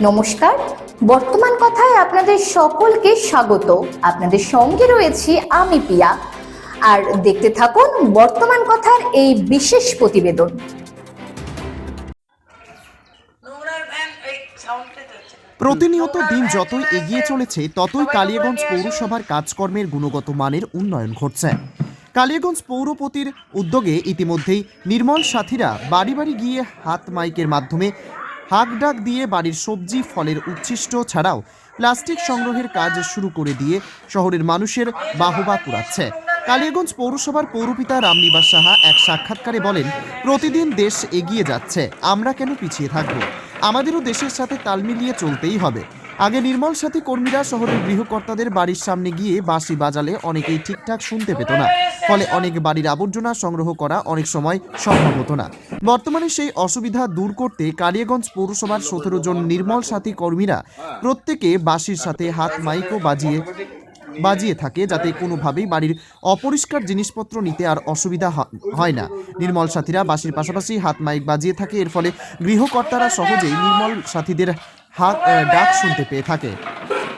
নমস্কার। বর্তমান কথায় আপনাদের সকলকে স্বাগত। আপনাদের সঙ্গে রয়েছি আমি পিয়া। আর দেখতে থাকুন বর্তমান কথার এই বিশেষ প্রতিবেদন। প্রতিনিয়ত দিন যতই এগিয়ে চলেছে ততই কালিয়াগঞ্জ পৌরসভার কাজকর্মের গুণগত মানের উন্নয়ন ঘটছে। কালিয়াগঞ্জ পৌরপতির উদ্যোগে ইতিমধ্যেই নির্মল সাথীরা বাড়ি বাড়ি গিয়ে হাত মাইকের মাধ্যমে হাক ডাক দিয়ে বাড়ির সবজি, ফলের উচ্ছিষ্ট ছাড়াও প্লাস্টিক সংগ্রহের কাজ শুরু করে দিয়ে শহরের মানুষের বাহবা কুড়াচ্ছে। কালিয়াগঞ্জ পৌরসভার পৌরপিতা রামনিবাস সাহা এক সাক্ষাৎকারে বলেন, প্রতিদিন দেশ এগিয়ে যাচ্ছে, আমরা কেন পিছিয়ে থাকব? আমাদেরও দেশের সাথে তাল মিলিয়ে চলতেই হবে। আগে নির্মল সাথী কর্মীরা শহরের গৃহকর্তাদের বাড়ির সামনে গিয়ে বাঁশি বাজালে অনেকেই ঠিকঠাক শুনতে পেত না। ফলে অনেক বাড়ির আবর্জনা সংগ্রহ করা অনেক সময় সম্ভব হতো না। বর্তমানে সেই অসুবিধা দূর করতে কালিয়াগঞ্জ পৌরসভার সতেরো জন নির্মল সাথী কর্মীরা প্রত্যেকে বাঁশির সাথে হাত মাইকও বাজিয়ে বাজিয়ে থাকে যাতে কোনোভাবেই বাড়ির অপরিষ্কার জিনিসপত্র নিতে আর অসুবিধা হয় না। নির্মল সাথীরা বাঁশির পাশাপাশি হাত মাইক বাজিয়ে থাকে। এর ফলে গৃহকর্তারা সহজেই নির্মল সাথীদের হাত ডাক শুনতে পেয়ে থাকে।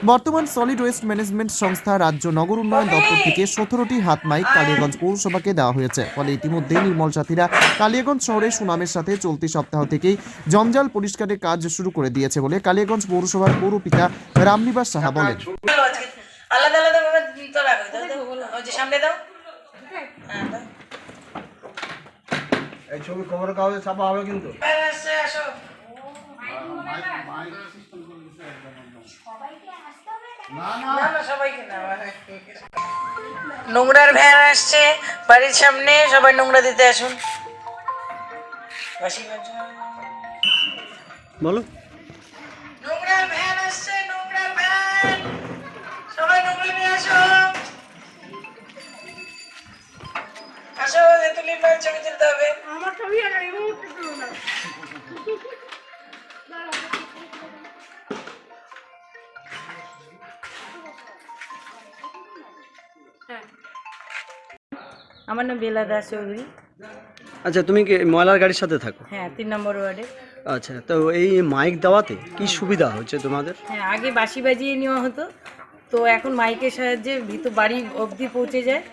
বর্তমান সলিড ওয়েস্ট ম্যানেজমেন্ট সংস্থা রাজ্য নগর উন্নয়ন দপ্তর থেকে সতেরোটি হাত মাইক কালিয়াগঞ্জ পৌরসভাকে দেওয়া হয়েছে। ফলে ইতিমধ্যেই নির্মল সাথীরা কালিয়াগঞ্জ শহরে সুনামের সাথে চলতি সপ্তাহ থেকেই জঞ্জাল পরিষ্কারের কাজ শুরু করে দিয়েছে বলে কালিয়াগঞ্জ পৌরসভার পৌরপিতা রামনিবাস সাহা বলেন। আলাদা আলাদা ভাবে তো রাখো দাও দাও ওই যে সামনে দাও। হ্যাঁ এই ছবি খবরের কাগজে ছাপা হবে কিন্তু। আসো সবাইকে না নোংরার ভ্যান আসছে বাড়ির সামনে সবাই নোংরা দিতে আসুন। বলো। নোংরার ভ্যান আসছে নোংরার ভ্যান। সবাই নোংরা নিয়ে আসো। আসো তেতুলির মায়ের ছবি তুলতে হবে। আমার ছবি আর এই মুহূর্তে না। আমার নাম বেলা দাস চৌধুরী। আচ্ছা তুমি কি ময়লার গাড়ির সাথে থাকো? হ্যাঁ তিন নম্বর ওয়ার্ডে। আচ্ছা তো এই মাইক দেওয়াতে কি সুবিধা হচ্ছে তোমাদের? হ্যাঁ আগে বাঁশি বাজিয়ে নেওয়া হতো। তো এখন মাইকের সাহায্যে ভিতর বাড়ি অবধি পৌঁছে যায়।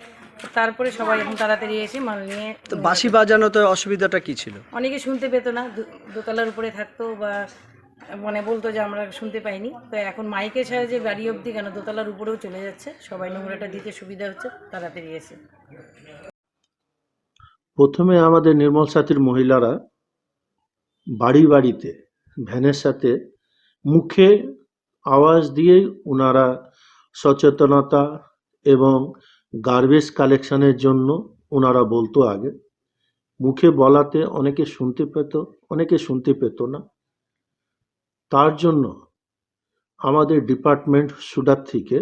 তারপরে সবাই এখন তাড়াতাড়ি এসে মাল নিয়ে তো বাঁশি বাজানোতে অসুবিধাটা কি ছিল? অনেকে শুনতে পেতো না দোতলার উপরে থাকতো বা মানে বলতো যে আমরা শুনতে পাইনি। তো এখন মাইকের সাহায্যে বাড়ি অবধি কেন দোতলার উপরেও চলে যাচ্ছে, সবাই নোংরাটা দিতে সুবিধা হচ্ছে, তাড়াতাড়ি এসে। প্রথমে আমাদের নির্মল সাথীর মহিলারা বাড়ি বাড়িতে, ভ্যানের সাথে মুখে আওয়াজ দিয়েই ওনারা সচেতনতা এবং গার্বেজ কালেকশনের জন্য ওনারা বলতো আগে। মুখে বলাতে অনেকে শুনতে পেত, অনেকে শুনতে পেত না। তার জন্য আমাদের ডিপার্টমেন্ট সুডার থেকে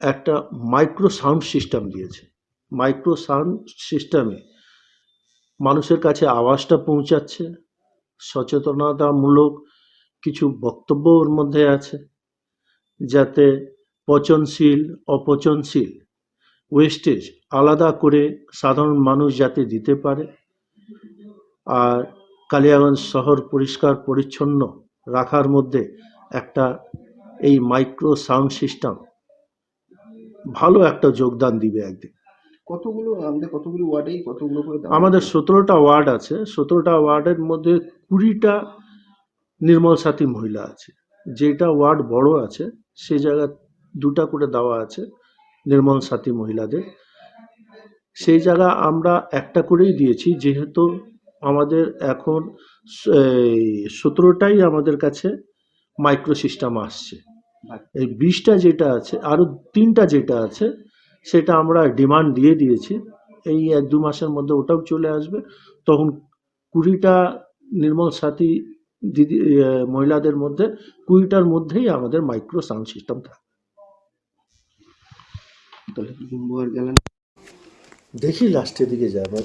একটা মাইক্রো সাউন্ড সিস্টেম দিয়েছে। মাইক্রো সাউন্ড সিস্টেমে মানুষের কাছে আওয়াজটা পৌঁছাচ্ছে, সচেতনতামূলক কিছু বক্তব্য ওর মধ্যে আছে, যাতে পচনশীল, অপচনশীল ওয়েস্টেজ আলাদা করে সাধারণ মানুষ যাতে দিতে পারে। আর কালিয়াগঞ্জ শহর পরিষ্কার, পরিচ্ছন্ন রাখার মধ্যে একটা এই মাইক্রো সাউন্ড সিস্টেম ভালো একটা যোগদান দিবে একদিন। কতগুলো আমাদের কতগুলো ওয়ার্ডেই কতগুলো করে আমাদের সতেরোটা ওয়ার্ড আছে সতেরোটা ওয়ার্ডের মধ্যে কুড়িটা নির্মল সাথী মহিলা আছে। যেটা ওয়ার্ড বড় আছে সেই জায়গা দুটা করে দেওয়া আছে নির্মল সাথী মহিলাদের। সেই জায়গা আমরা একটা করেই দিয়েছি যেহেতু আমাদের এখন সতেরোটাই আমাদের কাছে মাইক্রো সিস্টেম আসছে এই বিশটা যেটা আছে আরও তিনটা যেটা আছে সেটা আমরা ডিমান্ড দিয়ে দিয়েছি। এই এক দু মাসের মধ্যে ওটাও চলে আসবে। তখন কুড়িটা নির্মল সাথী দিদি মহিলাদের মধ্যে কুড়িটার মধ্যেই আমাদের মাইক্রো সাউন্ড সিস্টেম থাকে দেখি লাস্টের দিকে যাবার